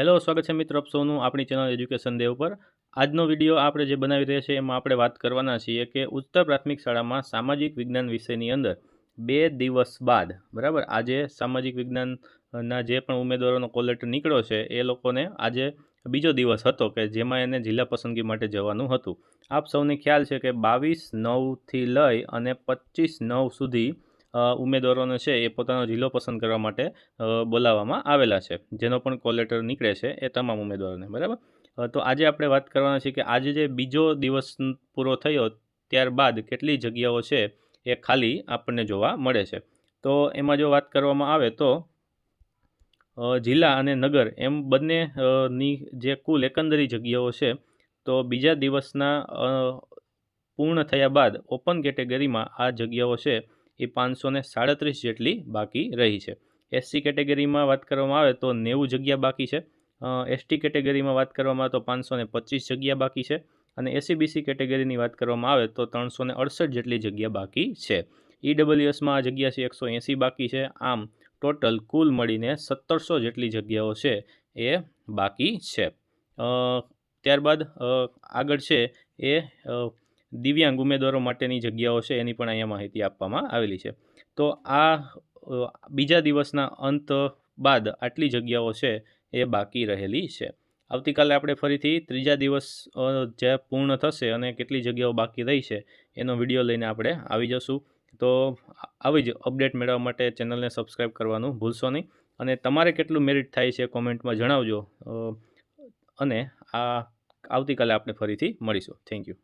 Hello, સ્વાગત છે મિત્રો આપ આપણી ચેનલ એજ્યુકેશન દેવ પર આજનો વીડિયો આપણે જે બનાવી રહ્યા છીએ એમાં આપણે વાત કરવાના છીએ કે ઉચ્ચતર પ્રાથમિક શાળામાં સામાજિક વિજ્ઞાન વિષયની અંદર બે દિવસ બાદ, બરાબર? આજે સામાજિક વિજ્ઞાનના જે પણ ઉમેદવારોનો કોલેટ નીકળ્યો છે, એ લોકોને આજે બીજો દિવસ હતો કે જેમાં એને જિલ્લા પસંદગી માટે જવાનું હતું. આપ સૌને ખ્યાલ છે કે બાવીસ નવથી લઈ અને પચીસ નવ સુધી ઉમેદવારોને છે એ પોતાનો જિલ્લો પસંદ કરવા માટે બોલાવવામાં આવેલા છે. જેનો પણ કોલેટર નીકળે છે એ તમામ ઉમેદવારોને, બરાબર? તો આજે આપણે વાત કરવાના છીએ કે આજે જે બીજો દિવસ પૂરો થયો ત્યારબાદ કેટલી જગ્યાઓ છે એ ખાલી આપણને જોવા મળે છે. તો એમાં જો વાત કરવામાં આવે તો જિલ્લા અને નગર એમ બંને ની જે કુલ એકંદરી જગ્યાઓ છે, તો બીજા દિવસના પૂર્ણ થયા બાદ ઓપન કેટેગરીમાં આ જગ્યાઓ છે એ પાંચસો ને સાડત્રીસ જેટલી બાકી રહી છે. એસસી કેટેગરીમાં વાત કરવામાં આવે તો નેવું જગ્યા બાકી છે. એસટી કેટેગરીમાં વાત કરવામાં આવે તો પાંચસો ને પચીસ જગ્યા બાકી છે અને એસીબીસી કેટેગરીની વાત કરવામાં આવે તો ત્રણસો અડસઠ જેટલી જગ્યા બાકી છે. ઈડબલ્યુએસમાં આ જગ્યા છે એકસો એંસી બાકી છે. આમ ટોટલ કુલ મળીને સત્તરસો જેટલી જગ્યાઓ છે એ બાકી છે. ત્યારબાદ આગળ છે એ દિવ્યાંગ ઉમેદવારો માટેની જગ્યાઓ છે, એની પણ અહીંયા માહિતી આપવામાં આવેલી છે. તો આ બીજા દિવસના અંત બાદ આટલી જગ્યાઓ છે, એ બાકી રહેલી છે. આવતીકાલે આપણે ફરીથી ત્રીજા દિવસ જે પૂર્ણ થશે અને કેટલી જગ્યાઓ બાકી રહી છે, એનો વીડિયો લઈને આપણે આવી જશું. તો આવી જ અપડેટ મેળવવા માટે ચેનલને સબસ્ક્રાઈબ કરવાનું ભૂલશો નહીં. અને તમારે કેટલું મેરિટ થાય છે કોમેન્ટમાં જણાવજો. અને આ, આવતીકાલે આપણે ફરીથી મળીશું. Thank you.